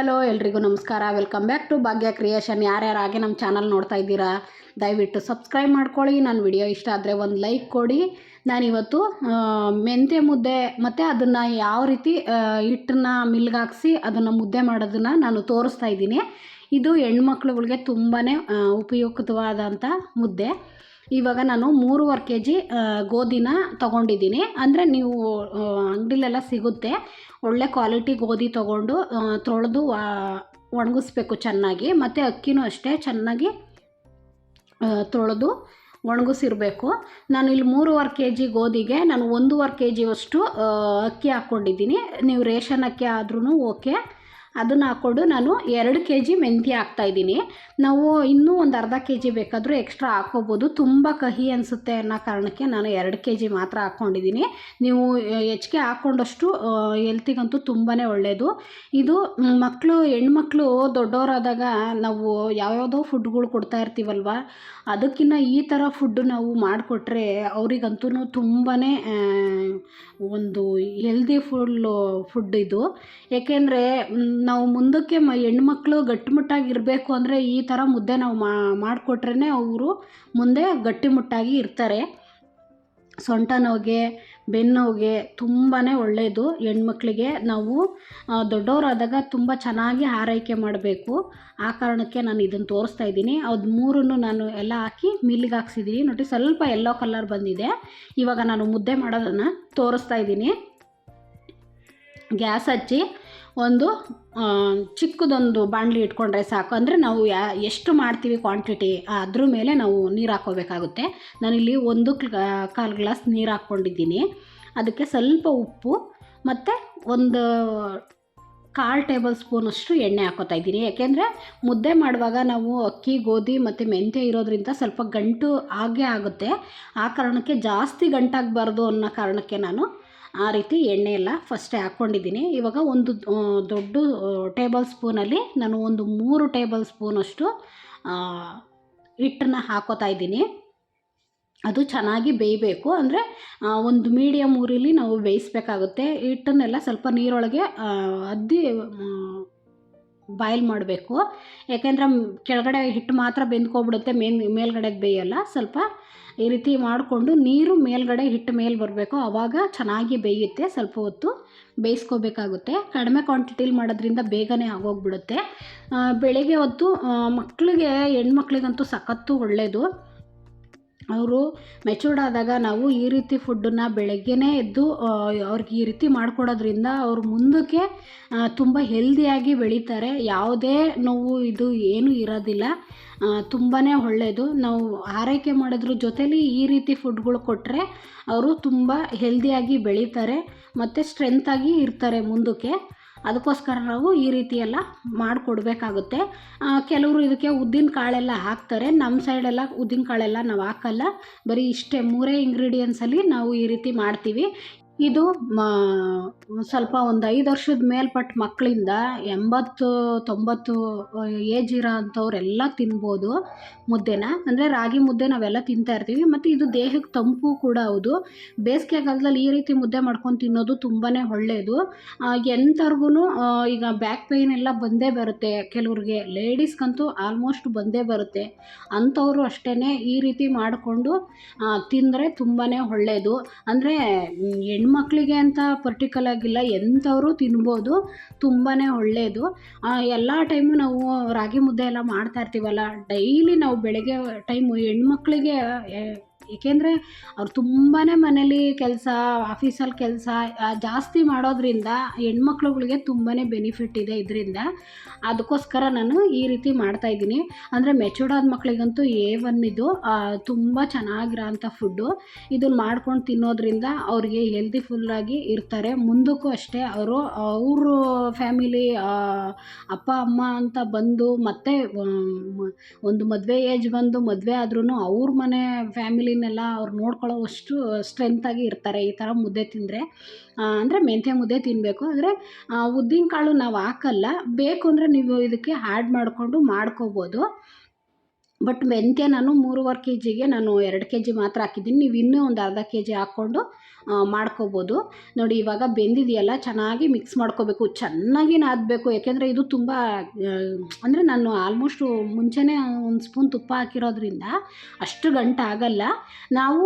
Hello, ಎಲ್ರಿಗೂ ನಮಸ್ಕಾರ. Welcome back to Bhagya creation ಯಾರ್ಯಾರಾಗೆ ನಮ್ಮ ಚಾನಲ್ ನೋಡ್ತಾ ಇದ್ದೀರಾ, ದಯವಿಟ್ಟು ಸಬ್ಸ್ಕ್ರೈಬ್ ಮಾಡ್ಕೊಳ್ಳಿ. ನನ್ನ ವಿಡಿಯೋ ಇಷ್ಟ ಆದರೆ ಒಂದು ಲೈಕ್ ಕೊಡಿ. ನಾನಿವತ್ತು ಇವತ್ತು ಮೆಂತ್ಯ ಮುದ್ದೆ, ಮತ್ತು ಅದನ್ನು ಯಾವ ರೀತಿ ಹಿಟ್ಟನ್ನ ಮಿಲ್ಗಾಕ್ಸಿ ಅದನ್ನು ಮುದ್ದೆ ಮಾಡೋದನ್ನು ನಾನು ತೋರಿಸ್ತಾ ಇದ್ದೀನಿ. ಇದು ಹೆಣ್ಮಕ್ಳುಗಳಿಗೆ ತುಂಬಾ ಉಪಯುಕ್ತವಾದಂಥ ಮುದ್ದೆ. ಇವಾಗ ನಾನು ಮೂರುವರೆ ಕೆ ಜಿ ಗೋಧಿನ ತೊಗೊಂಡಿದ್ದೀನಿ. ಅಂದರೆ ನೀವು ಅಂಗಡಿಲೆಲ್ಲ ಸಿಗುತ್ತೆ. ಒಳ್ಳೆ ಕ್ವಾಲಿಟಿ ಗೋಧಿ ತೊಗೊಂಡು ತೊಳೆದು ಒಣಗಿಸ್ಬೇಕು ಚೆನ್ನಾಗಿ. ಮತ್ತು ಅಕ್ಕಿನೂ ಅಷ್ಟೇ ಚೆನ್ನಾಗಿ ತೊಳೆದು ಒಣಗಿಸಿರಬೇಕು. ನಾನು ಇಲ್ಲಿ ಮೂರುವರೆ ಕೆ ಜಿ ಗೋಧಿಗೆ ನಾನು ಒಂದೂವರೆ ಕೆ ಜಿಯಷ್ಟು ಅಕ್ಕಿ ಹಾಕ್ಕೊಂಡಿದ್ದೀನಿ. ನೀವು ರೇಷನ್ ಅಕ್ಕಿ ಆದ್ರೂ ಓಕೆ. ಅದನ್ನು ಹಾಕ್ಕೊಂಡು ನಾನು ಎರಡು ಕೆ ಜಿ ಮೆಂತ್ಯ ಹಾಕ್ತಾಯಿದ್ದೀನಿ ನಾವು ಇನ್ನೂ ಒಂದು ಅರ್ಧ ಕೆ ಜಿ ಬೇಕಾದರೂ ಎಕ್ಸ್ಟ್ರಾ ಹಾಕ್ಕೋಬೋದು. ತುಂಬ ಕಹಿ ಅನಿಸುತ್ತೆ ಅನ್ನೋ ಕಾರಣಕ್ಕೆ ನಾನು ಎರಡು ಕೆ ಜಿ ಮಾತ್ರ ಹಾಕ್ಕೊಂಡಿದ್ದೀನಿ. ನೀವು ಹೆಚ್ಚಿಗೆ ಹಾಕ್ಕೊಂಡಷ್ಟು ಹೆಲ್ತಿಗಂತೂ ತುಂಬಾ ಒಳ್ಳೆಯದು ಇದು ಮಕ್ಕಳು ಹೆಣ್ಮಕ್ಳು ದೊಡ್ಡವರಾದಾಗ ನಾವು ಯಾವ್ಯಾವುದೋ ಫುಡ್ಗಳು ಕೊಡ್ತಾ ಇರ್ತೀವಲ್ವ? ಅದಕ್ಕಿಂತ ಈ ಥರ ಫುಡ್ಡು ನಾವು ಮಾಡಿಕೊಟ್ರೆ ಅವರಿಗಂತೂ ತುಂಬಾ ಒಂದು ಹೆಲ್ದಿ ಫುಲ್ಲು ಫುಡ್ ಇದು. ಏಕೆಂದರೆ ನಾವು ಮುಂದಕ್ಕೆ ಮ ಹೆಣ್ಮಕ್ಳು ಗಟ್ಟಿಮುಟ್ಟಾಗಿ ಇರಬೇಕು ಅಂದರೆ ಈ ಥರ ಮುದ್ದೆ ನಾವು ಮಾಡಿಕೊಟ್ರೇ ಅವರು ಮುಂದೆ ಗಟ್ಟಿಮುಟ್ಟಾಗಿ ಇರ್ತಾರೆ. ಸೊಂಟ ನೋವಿಗೆ ಬೆನ್ನೋವಿಗೆ ತುಂಬಾ ಒಳ್ಳೆಯದು ಹೆಣ್ಮಕ್ಳಿಗೆ. ನಾವು ದೊಡ್ಡವರಾದಾಗ ತುಂಬ ಚೆನ್ನಾಗಿ ಆರೈಕೆ ಮಾಡಬೇಕು. ಆ ಕಾರಣಕ್ಕೆ ನಾನು ಇದನ್ನು ತೋರಿಸ್ತಾ ಇದ್ದೀನಿ. ಅದು ಮೂರನ್ನು ನಾನು ಎಲ್ಲ ಹಾಕಿ ಮಿಲ್ಲಿಗೆ ಹಾಕ್ಸಿದ್ದೀನಿ ನೋಡಿ ಸ್ವಲ್ಪ ಎಲ್ಲೋ ಕಲರ್ ಬಂದಿದೆ. ಇವಾಗ ನಾನು ಮುದ್ದೆ ಮಾಡೋದನ್ನು ತೋರಿಸ್ತಾ ಇದ್ದೀನಿ. ಗ್ಯಾಸ್ ಹಚ್ಚಿ ಒಂದು ಚಿಕ್ಕದೊಂದು ಬಾಣಲಿ ಇಟ್ಕೊಂಡ್ರೆ ಸಾಕು. ಅಂದರೆ ನಾವು ಯಾ, ಎಷ್ಟು ಮಾಡ್ತೀವಿ ಕ್ವಾಂಟಿಟಿ ಅದ್ರ ಮೇಲೆ ನಾವು ನೀರು ಹಾಕೋಬೇಕಾಗುತ್ತೆ ನಾನಿಲ್ಲಿ ಒಂದು ಕ್ಲ- ಗ್ಲಾಸ್ ನೀರು ಹಾಕ್ಕೊಂಡಿದ್ದೀನಿ. ಅದಕ್ಕೆ ಸ್ವಲ್ಪ ಉಪ್ಪು, ಮತ್ತು ಒಂದು ಕಾಲು ಟೇಬಲ್ ಸ್ಪೂನಷ್ಟು ಎಣ್ಣೆ ಹಾಕೋತಾ ಇದ್ದೀನಿ. ಯಾಕೆಂದರೆ ಮುದ್ದೆ ಮಾಡುವಾಗ ನಾವು ಅಕ್ಕಿ, ಗೋಧಿ ಮತ್ತು ಮೆಂತ್ಯ ಇರೋದ್ರಿಂದ ಸ್ವಲ್ಪ ಗಂಟು ಆಗೇ ಆಗುತ್ತೆ. ಆ ಕಾರಣಕ್ಕೆ ಜಾಸ್ತಿ ಗಂಟಾಗಬಾರ್ದು ಅನ್ನೋ ಕಾರಣಕ್ಕೆ ನಾನು ಆ ರೀತಿ ಎಣ್ಣೆ ಎಲ್ಲ ಫಸ್ಟೇ ಹಾಕ್ಕೊಂಡಿದ್ದೀನಿ. ಇವಾಗ ಒಂದು ದೊಡ್ಡ ಟೇಬಲ್ ಸ್ಪೂನಲ್ಲಿ ನಾನು ಒಂದು ಮೂರು ಟೇಬಲ್ ಸ್ಪೂನಷ್ಟು ಹಿಟ್ಟನ್ನು ಹಾಕೋತಾ ಇದ್ದೀನಿ. ಅದು ಚೆನ್ನಾಗಿ ಬೇಯಬೇಕು. ಅಂದರೆ ಒಂದು ಮೀಡಿಯಮ್ ಊರಿಲಿ ನಾವು ಬೇಯಿಸ್ಬೇಕಾಗುತ್ತೆ. ಹಿಟ್ಟನ್ನೆಲ್ಲ ಸ್ವಲ್ಪ ನೀರೊಳಗೆ ಅದ್ದಿ ಬಾಯ್ಲ್ ಮಾಡಬೇಕು. ಯಾಕೆಂದರೆ ಕೆಳಗಡೆ ಹಿಟ್ಟು ಮಾತ್ರ ಬೆಂದ್ಕೊಬಿಡುತ್ತೆ, ಮೇನ್, ಮೇಲ್ಗಡೆಗೆ ಬೇಯಲ್ಲ. ಸ್ವಲ್ಪ ಈ ರೀತಿ ಮಾಡಿಕೊಂಡು ನೀರು ಮೇಲ್ಗಡೆ ಹಿಟ್ಟು ಮೇಲೆ ಬರಬೇಕು. ಆವಾಗ ಚೆನ್ನಾಗಿ ಬೇಯುತ್ತೆ, ಸ್ವಲ್ಪ ಹೊತ್ತು ಬೇಯಿಸ್ಕೋಬೇಕಾಗುತ್ತೆ. ಕಡಿಮೆ ಕ್ವಾಂಟಿಟಿಲಿ ಮಾಡೋದ್ರಿಂದ ಬೇಗನೆ ಆಗೋಗ್ಬಿಡುತ್ತೆ. ಬೆಳಗ್ಗೆ ಹೊತ್ತು ಮಕ್ಕಳಿಗೆ ಹೆಣ್ಮಕ್ಳಿಗಂತೂ ಸಖತ್ತು ಒಳ್ಳೆಯದು ಅವರು ಮೆಚೂರ್ಡ್ ಆದಾಗ ನಾವು ಈ ರೀತಿ ಫುಡ್ಡನ್ನು ಬೆಳಗ್ಗೆನೇ ಎದ್ದು ಅವ್ರಿಗೆ ಈ ರೀತಿ ಮಾಡಿಕೊಡೋದ್ರಿಂದ ಅವ್ರು ಮುಂದಕ್ಕೆ ತುಂಬ ಹೆಲ್ದಿಯಾಗಿ ಬೆಳೀತಾರೆ. ಯಾವುದೇ ನೋವು ಇದು ಏನೂ ಇರೋದಿಲ್ಲ. ತುಂಬಾ ಒಳ್ಳೆಯದು ನಾವು ಆರೈಕೆ ಮಾಡೋದ್ರ ಜೊತೇಲಿ ಈ ರೀತಿ ಫುಡ್ಗಳು ಕೊಟ್ಟರೆ ಅವರು ತುಂಬ ಹೆಲ್ದಿಯಾಗಿ ಬೆಳೀತಾರೆ. ಮತ್ತು ಸ್ಟ್ರೆಂತಾಗಿ ಇರ್ತಾರೆ ಮುಂದಕ್ಕೆ. ಅದಕ್ಕೋಸ್ಕರ ನಾವು ಈ ರೀತಿ ಎಲ್ಲ ಮಾಡಿಕೊಡ್ಬೇಕಾಗುತ್ತೆ ಕೆಲವರು ಇದಕ್ಕೆ ಉದ್ದಿನ ಕಾಳೆಲ್ಲ ಹಾಕ್ತಾರೆ. ನಮ್ಮ ಸೈಡೆಲ್ಲ ಉದ್ದಿನ ಕಾಳೆಲ್ಲ ನಾವು ಹಾಕಲ್ಲ. ಬರೀ ಇಷ್ಟೇ ಮೂರೇ ಇಂಗ್ರೀಡಿಯೆಂಟ್ಸಲ್ಲಿ ನಾವು ಈ ರೀತಿ ಮಾಡ್ತೀವಿ. ಇದು ಸ್ವಲ್ಪ ಒಂದು ಐದು ವರ್ಷದ ಮೇಲ್ಪಟ್ಟ ಮಕ್ಕಳಿಂದ ಎಂಬತ್ತು, ತೊಂಬತ್ತು ಏಜ್ ಇರೋ ಅಂಥವ್ರೆಲ್ಲ ತಿನ್ಬೋದು ಮುದ್ದೆನ. ಅಂದರೆ ರಾಗಿ ಮುದ್ದೆ ನಾವೆಲ್ಲ ತಿಂತಾ ಇರ್ತೀವಿ. ಮತ್ತು ಇದು ದೇಹಕ್ಕೆ ತಂಪು ಕೂಡ ಹೌದು. ಬೇಸಿಗೆಗಾಲದಲ್ಲಿ ಈ ರೀತಿ ಮುದ್ದೆ ಮಾಡ್ಕೊಂಡು ತಿನ್ನೋದು ತುಂಬಾ ಒಳ್ಳೆಯದು ಎಂಥವ್ರಿಗೂ ಈಗ ಬ್ಯಾಕ್ ಪೇಯ್ನ್ ಎಲ್ಲ ಬಂದೇ ಬರುತ್ತೆ. ಕೆಲವ್ರಿಗೆ ಲೇಡೀಸ್ಗಂತೂ ಆಲ್ಮೋಸ್ಟ್ ಬಂದೇ ಬರುತ್ತೆ. ಅಂಥವರು ಅಷ್ಟೇ ಈ ರೀತಿ ಮಾಡಿಕೊಂಡು ತಿಂದರೆ ತುಂಬಾ ಒಳ್ಳೆಯದು ಅಂದರೆ ಹೆಣ್ಮಕ್ಳಿಗೆ ಅಂತ ಪರ್ಟಿಕ್ಯುಲರ್ ಆಗಿಲ್ಲ, ಎಂಥವರು ತಿನ್ಬೋದು ತುಂಬಾ ಒಳ್ಳೆಯದು ಎಲ್ಲ ಟೈಮು ನಾವು ರಾಗಿ ಮುದ್ದೆ ಎಲ್ಲ ಮಾಡ್ತಾ ಇರ್ತೀವಲ್ಲ ಡೈಲಿ ನಾವು ಬೆಳಗ್ಗೆ ಟೈಮು ಹೆಣ್ಮಕ್ಳಿಗೆ ಏಕೆಂದರೆ ಅವ್ರು ತುಂಬಾ ಮನೇಲಿ ಕೆಲಸ ಆಫೀಸಲ್ಲಿ ಕೆಲಸ ಜಾಸ್ತಿ ಮಾಡೋದ್ರಿಂದ ಹೆಣ್ಮಕ್ಳುಗಳಿಗೆ ತುಂಬಾ ಬೆನಿಫಿಟ್ ಇದೆ ಇದರಿಂದ. ಅದಕ್ಕೋಸ್ಕರ ನಾನು ಈ ರೀತಿ ಮಾಡ್ತಾಯಿದ್ದೀನಿ ಅಂದರೆ ಮೆಚೂರ್ಡ್ ಆದ ಮಕ್ಕಳಿಗಂತೂ ಎ ಒನ್ ಇದು ತುಂಬ ಚೆನ್ನಾಗಿರೋ ಅಂಥ ಫುಡ್ಡು ಇದನ್ನು ಮಾಡ್ಕೊಂಡು ತಿನ್ನೋದ್ರಿಂದ ಅವ್ರಿಗೆ ಹೆಲ್ದಿ ಫುಲ್ಲಾಗಿ ಇರ್ತಾರೆ. ಮುಂದಕ್ಕೂ ಅಷ್ಟೇ ಅವರು, ಅವ್ರ ಫ್ಯಾಮಿಲಿ ಅಪ್ಪ, ಅಮ್ಮ ಅಂತ ಬಂದು ಮತ್ತೆ ಒಂದು ಮದುವೆ ಏಜ್ ಬಂದು ಮದುವೆ ಆದ್ರೂ ಅವ್ರ ಮನೆ ಫ್ಯಾಮಿಲಿನೆಲ್ಲ ಅವ್ರು ನೋಡ್ಕೊಳ್ಳೋವಷ್ಟು ಸ್ಟ್ರೆಂತಾಗಿ ಇರ್ತಾರೆ. ಈ ಥರ ಮುದ್ದೆ ತಿಂದರೆ. ಅಂದರೆ ಮೆಂತ್ಯ ಮುದ್ದೆ ತಿನ್ನಬೇಕು ಅಂದರೆ ಉದ್ದಿನ ಕಾಳು ನಾವು ಹಾಕಲ್ಲ. ಬೇಕು ಅಂದರೆ ನೀವು ಇದಕ್ಕೆ ಆ್ಯಡ್ ಮಾಡಿಕೊಂಡು ಮಾಡ್ಕೋಬೋದು. ಬಟ್ ಮೆಂತ್ಯ ನಾನು ಮೂರುವರೆ ಕೆ ಜಿಗೆ ನಾನು ಎರಡು ಕೆ ಜಿ ಮಾತ್ರ ಹಾಕಿದ್ದೀನಿ. ನೀವು ಇನ್ನೂ ಒಂದು ಅರ್ಧ ಕೆ ಜಿ ಹಾಕ್ಕೊಂಡು ಮಾಡ್ಕೋಬೋದು. ನೋಡಿ, ಇವಾಗ ಬೆಂದಿದೆಯಲ್ಲ, ಚೆನ್ನಾಗಿ ಮಿಕ್ಸ್ ಮಾಡ್ಕೋಬೇಕು. ಚೆನ್ನಾಗಿ ನಾದಬೇಕು. ಯಾಕೆಂದರೆ ಇದು ತುಂಬ ಅಂದರೆ ನಾನು ಆಲ್ಮೋಸ್ಟು ಮುಂಚೆನೇ ಒಂದು ಸ್ಪೂನ್ ತುಪ್ಪ ಹಾಕಿರೋದ್ರಿಂದ ಅಷ್ಟು ಗಂಟು ಆಗಲ್ಲ. ನಾವು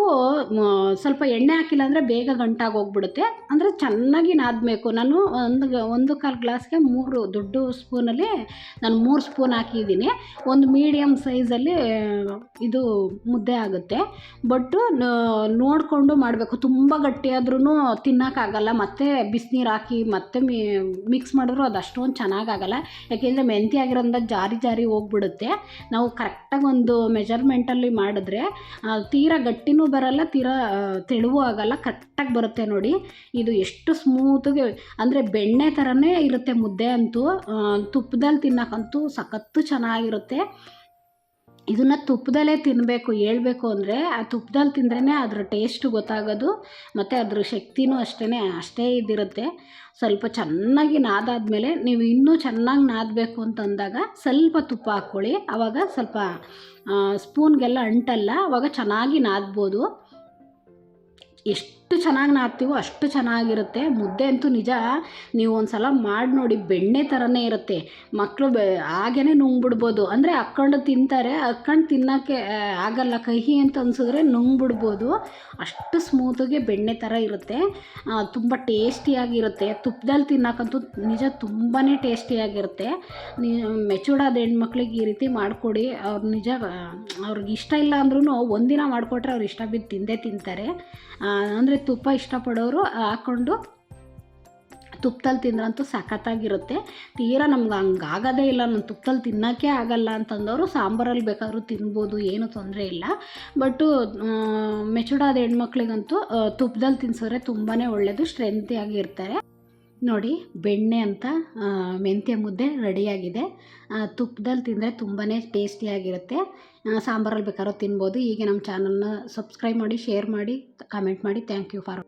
ಸ್ವಲ್ಪ ಎಣ್ಣೆ ಹಾಕಿಲ್ಲ ಅಂದರೆ ಬೇಗ ಗಂಟಾಗಿ ಹೋಗ್ಬಿಡುತ್ತೆ. ಅಂದರೆ ಚೆನ್ನಾಗಿ ನಾದಬೇಕು. ನಾನು ಒಂದು ಒಂದು ಕಾಲು ಗ್ಲಾಸ್ಗೆ ಮೂರು ದೊಡ್ಡ ಸ್ಪೂನಲ್ಲಿ ನಾನು ಮೂರು ಸ್ಪೂನ್ ಹಾಕಿದ್ದೀನಿ. ಒಂದು ಮೀಡಿಯಮ್ ಸೈಜಲ್ಲಿ ಇದು ಮುದ್ದೆ ಆಗುತ್ತೆ. ಬಟ್ಟು ನೋಡಿಕೊಂಡು ಮಾಡಬೇಕು. ತುಂಬ ಗಟ್ಟಿಯಾದ್ರೂ ತಿನ್ನೋಕ್ಕಾಗಲ್ಲ, ಮತ್ತೆ ಬಿಸಿನೀರು ಹಾಕಿ ಮತ್ತೆ ಮಿಕ್ಸ್ ಮಾಡಿದ್ರು ಅದು ಅಷ್ಟೊಂದು ಚೆನ್ನಾಗಾಗಲ್ಲ. ಯಾಕೆಂದರೆ ಮೆಂತ್ಯ ಆಗಿರೋದ್ರಿಂದ ಜಾರಿ ಜಾರಿ ಹೋಗ್ಬಿಡುತ್ತೆ. ನಾವು ಕರೆಕ್ಟಾಗಿ ಒಂದು ಮೆಜರ್ಮೆಂಟಲ್ಲಿ ಮಾಡಿದ್ರೆ ತೀರಾ ಗಟ್ಟಿನೂ ಬರಲ್ಲ, ತೀರಾ ತೆಳುವೂ ಆಗಲ್ಲ ಕರೆಕ್ಟಾಗಿ ಬರುತ್ತೆ ನೋಡಿ. ಇದು ಎಷ್ಟು ಸ್ಮೂತಿಗೆ ಅಂದರೆ ಬೆಣ್ಣೆ ಥರನೇ ಇರುತ್ತೆ ಮುದ್ದೆ ಅಂತೂ ತುಪ್ಪದಲ್ಲಿ ತಿನ್ನೋಕ್ಕಂತೂ ಸಖತ್ತು ಚೆನ್ನಾಗಿರುತ್ತೆ. ಇದನ್ನು ತುಪ್ಪದಲ್ಲೇ ತಿನ್ನಬೇಕು ಹೇಳ್ಬೇಕು ಅಂದರೆ ಆ ತುಪ್ಪದಲ್ಲಿ ತಿಂದ್ರೇ ಅದ್ರ ಟೇಸ್ಟ್ ಗೊತ್ತಾಗೋದು ಮತ್ತು ಅದ್ರ ಶಕ್ತಿನೂ ಅಷ್ಟೇ ಅಷ್ಟೇ ಇದಿರುತ್ತೆ. ಸ್ವಲ್ಪ ಚೆನ್ನಾಗಿ ನಾದಾದ್ಮೇಲೆ ನೀವು ಇನ್ನೂ ಚೆನ್ನಾಗಿ ನಾದಬೇಕು ಅಂತಂದಾಗ ಸ್ವಲ್ಪ ತುಪ್ಪ ಹಾಕ್ಕೊಳ್ಳಿ. ಆವಾಗ ಸ್ವಲ್ಪ ಸ್ಪೂನ್ಗೆಲ್ಲ ಅಂಟಲ್ಲ ಆವಾಗ ಚೆನ್ನಾಗಿ ನಾದ್ಬೋದು. ಎಷ್ಟು ಚೆನ್ನಾಗಿ ನಾದ್ತೀವೋ ಅಷ್ಟು ಚೆನ್ನಾಗಿರುತ್ತೆ. ಮುದ್ದೆ ಅಂತೂ ನಿಜ, ನೀವು ಒಂದು ಸಲ ಮಾಡಿ ನೋಡಿ, ಬೆಣ್ಣೆ ಥರನೇ ಇರುತ್ತೆ. ಮಕ್ಕಳು ಬೆ ಹಾಗೇ ನುಂಗ್ಬಿಡ್ಬೋದು. ಅಂದರೆ ಹಾಕ್ಕೊಂಡು ತಿಂತಾರೆ ಹಾಕ್ಕೊಂಡು ತಿನ್ನೋಕ್ಕೆ ಆಗಲ್ಲ. ಕಹಿ ಅಂತ ಅನ್ಸಿದ್ರೆ ನುಂಗ್ಬಿಡ್ಬೋದು. ಅಷ್ಟು ಸ್ಮೂತಾಗಿ ಬೆಣ್ಣೆ ಥರ ಇರುತ್ತೆ. ತುಂಬ ಟೇಸ್ಟಿಯಾಗಿರುತ್ತೆ. ತುಪ್ಪದಲ್ಲಿ ತಿನ್ನೋಕ್ಕಂತೂ ನಿಜ ತುಂಬಾ ಟೇಸ್ಟಿಯಾಗಿರುತ್ತೆ. ನೀ ಮೆಚೂರ್ಡಾದ ಹೆಣ್ಮಕ್ಳಿಗೆ ಈ ರೀತಿ ಮಾಡಿಕೊಡಿ. ಅವ್ರು ನಿಜ ಅವ್ರಿಗೆ ಇಷ್ಟ ಇಲ್ಲ ಅಂದ್ರೂ ಒಂದಿನ ಮಾಡಿಕೊಟ್ರೆ ಅವ್ರು ಇಷ್ಟ ಬಿದ್ದು ತಿಂದೇ ತಿಂತಾರೆ. ಅಂದರೆ ತುಪ್ಪ ಇಷ್ಟಪಡೋರು ಹಾಕ್ಕೊಂಡು ತುಪ್ಪದಲ್ಲಿ ತಿಂದ್ರಂತೂ ಸಖತ್ತಾಗಿರುತ್ತೆ. ತೀರಾ ನಮ್ಗೆ ಹಂಗೆ ಇಲ್ಲ. ನಾನು ತುಪ್ಪದಲ್ಲಿ ತಿನ್ನೋಕ್ಕೆ ಆಗಲ್ಲ ಅಂತಂದವರು ಸಾಂಬಾರಲ್ಲಿ ಬೇಕಾದ್ರೂ ತಿನ್ಬೋದು, ಏನೂ ತೊಂದರೆ ಇಲ್ಲ. ಬಟ್ಟು ಮೆಚುಡಾದ ಹೆಣ್ಮಕ್ಳಿಗಂತೂ ತುಪ್ಪದಲ್ಲಿ ತಿನ್ಸಿದ್ರೆ ತುಂಬಾ ಒಳ್ಳೆಯದು ಸ್ಟ್ರೆಂತಿಯಾಗಿ ಇರ್ತಾರೆ ನೋಡಿ ಬೆಣ್ಣೆ ಅಂತ ಮೆಂತ್ಯ ಮುದ್ದೆ ರೆಡಿಯಾಗಿದೆ. ತುಪ್ಪದಲ್ಲಿ ತಿಂದರೆ ತುಂಬಾ ಟೇಸ್ಟಿಯಾಗಿರುತ್ತೆ ಸಾಂಬಾರಲ್ಲಿ ಬೇಕಾದ್ರೂ ತಿನ್ಬೋದು. ಹೀಗೆ ನಮ್ಮ ಚಾನಲ್ನ ಸಬ್ಸ್ಕ್ರೈಬ್ ಮಾಡಿ ಶೇರ್ ಮಾಡಿ ಕಮೆಂಟ್ ಮಾಡಿ. Thank you for